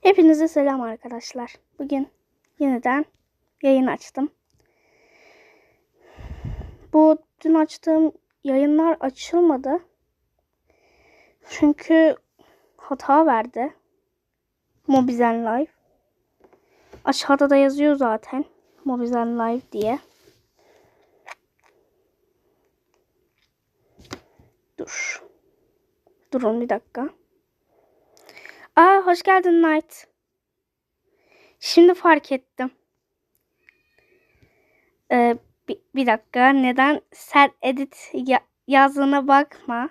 Hepinize selam arkadaşlar. Bugün yeniden yayın açtım. Bu dün açtığım yayınlar açılmadı. Çünkü hata verdi. Mobizen Live. Aşağıda da yazıyor zaten. Mobizen Live diye. Dur. Durun bir dakika. Aa hoş geldin Knight. Şimdi fark ettim. Ee, bir, bir dakika. Neden set edit ya- yazdığına bakma.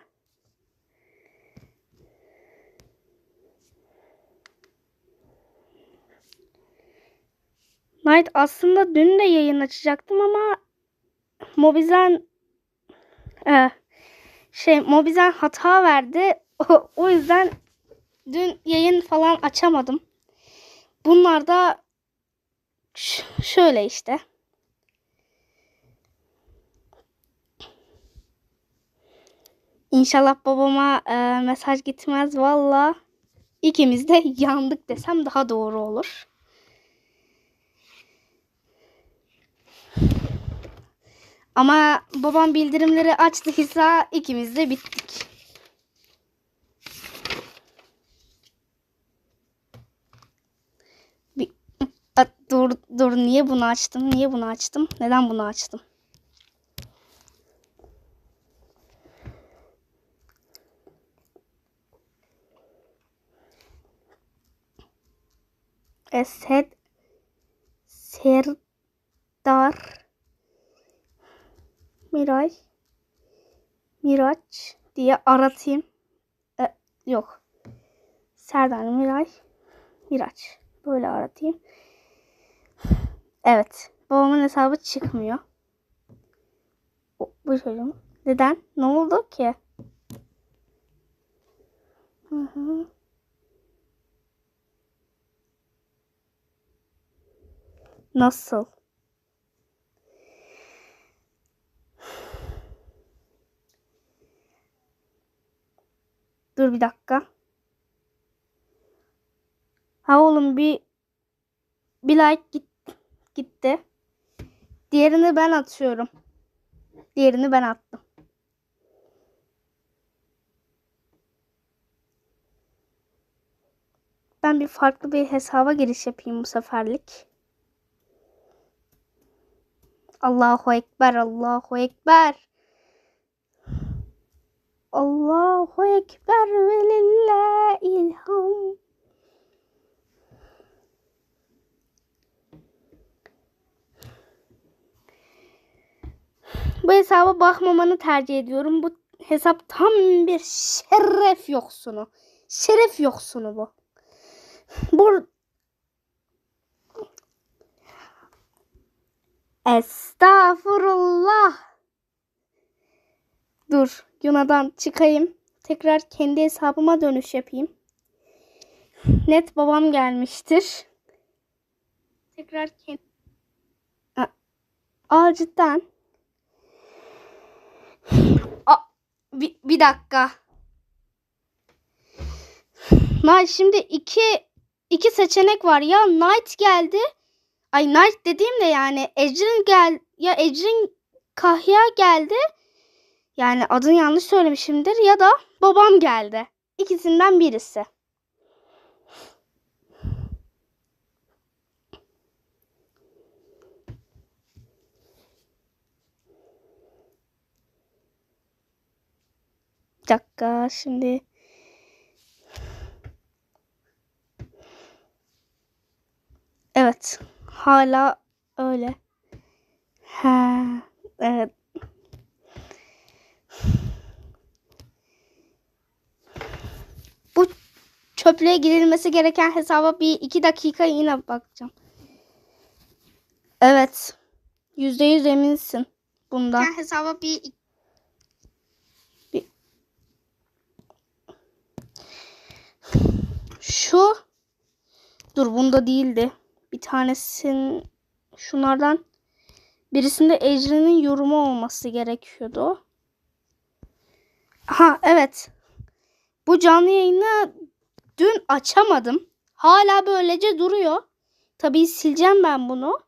Knight aslında dün de yayın açacaktım ama Mobizen e, şey Mobizen hata verdi. O yüzden dün yayın falan açamadım. Bunlar da şöyle işte. İnşallah babama e, mesaj gitmez valla. İkimiz de yandık desem daha doğru olur. Ama babam bildirimleri açtıysa ikimiz de bittik. A, dur dur niye bunu açtım? Niye bunu açtım? Neden bunu açtım? Esed Serdar Miray Miraç diye aratayım. E, yok. Serdar Miray Miraç. Böyle aratayım. Evet. Babamın hesabı çıkmıyor. O, bu çocuğum. Neden? Ne oldu ki? Nasıl? Dur bir dakika. Ha oğlum bir bir like git, gitti. Diğerini ben atıyorum. Diğerini ben attım. Ben bir farklı bir hesaba giriş yapayım bu seferlik. Allahu Ekber, Allahu Ekber. Allahu Ekber hesaba bakmamanı tercih ediyorum. Bu hesap tam bir şeref yoksunu. Şeref yoksunu bu. Bu Estağfurullah. Dur, Yuna'dan çıkayım. Tekrar kendi hesabıma dönüş yapayım. Net babam gelmiştir. Tekrar kendi... Aa, cidden. Bir, dakika. Night şimdi iki iki seçenek var. Ya Night geldi. Ay Night dediğim de yani Ecrin gel ya Ecrin Kahya geldi. Yani adını yanlış söylemişimdir ya da babam geldi. İkisinden birisi. Dakika şimdi. Evet. Hala öyle. Ha, evet. Bu çöplüğe girilmesi gereken hesaba bir iki dakika yine bakacağım. Evet. Yüzde yüz eminsin bundan. hesaba bir Şu dur bunda değildi. Bir tanesin şunlardan birisinde Ecrin'in yorumu olması gerekiyordu. Ha evet. Bu canlı yayını dün açamadım. hala böylece duruyor. Tabii sileceğim ben bunu.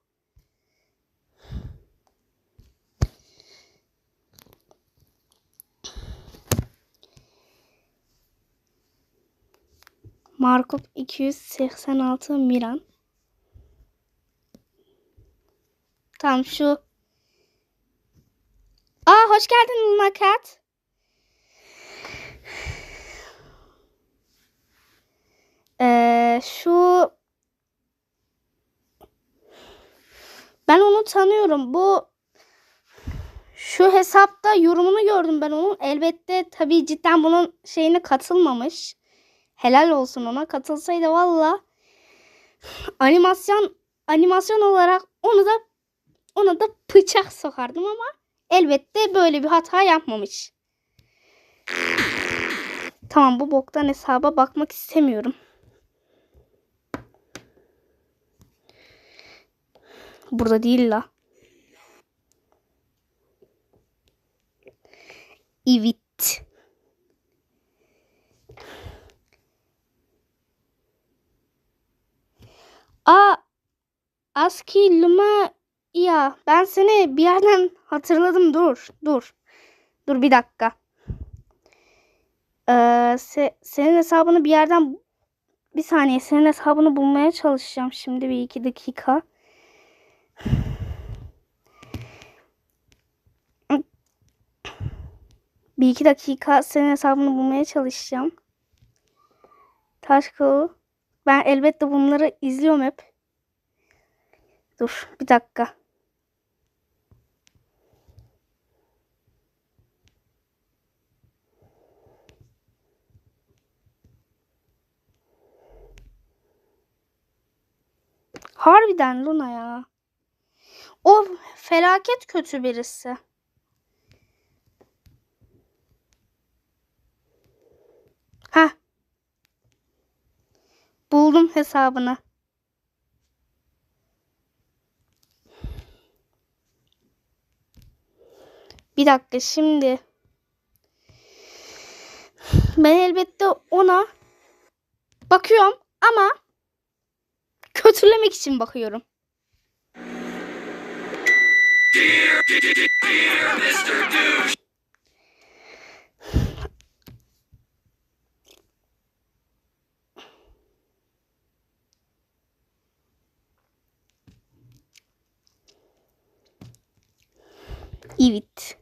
Markup 286 Miran. Tamam şu. Aa hoş geldin Cat. Ee, şu ben onu tanıyorum. Bu şu hesapta yorumunu gördüm ben onun. Elbette tabii cidden bunun şeyine katılmamış. Helal olsun ona. Katılsaydı valla animasyon animasyon olarak onu da ona da bıçak sokardım ama elbette böyle bir hata yapmamış. Tamam bu boktan hesaba bakmak istemiyorum. Burada değil la. Evet. Aa, Aski Luma ya ben seni bir yerden hatırladım. Dur, dur. Dur bir dakika. Ee, se- senin hesabını bir yerden bir saniye senin hesabını bulmaya çalışacağım şimdi bir iki dakika. Bir iki dakika senin hesabını bulmaya çalışacağım. Taş kılığı. Ben elbette bunları izliyorum hep. Dur bir dakika. Harbiden Luna ya. O felaket kötü birisi. Ha. Buldum hesabını. Bir dakika şimdi. Ben elbette ona bakıyorum ama kötülemek için bakıyorum. Evet.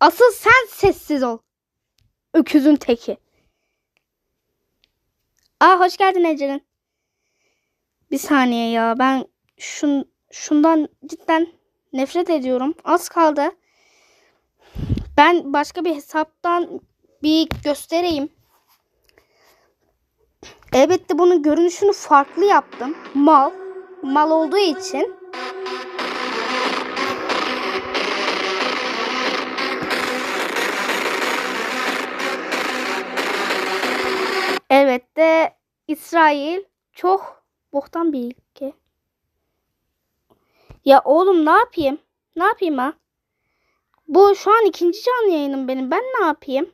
Asıl sen sessiz ol. Öküzün teki. Aa hoş geldin Ece'nin. Bir saniye ya ben şun, şundan cidden nefret ediyorum. Az kaldı. Ben başka bir hesaptan bir göstereyim. Elbette bunun görünüşünü farklı yaptım. Mal. Mal olduğu için. İsrail çok boktan bir ülke. Ya oğlum ne yapayım? Ne yapayım ha? Bu şu an ikinci canlı yayınım benim. Ben ne yapayım?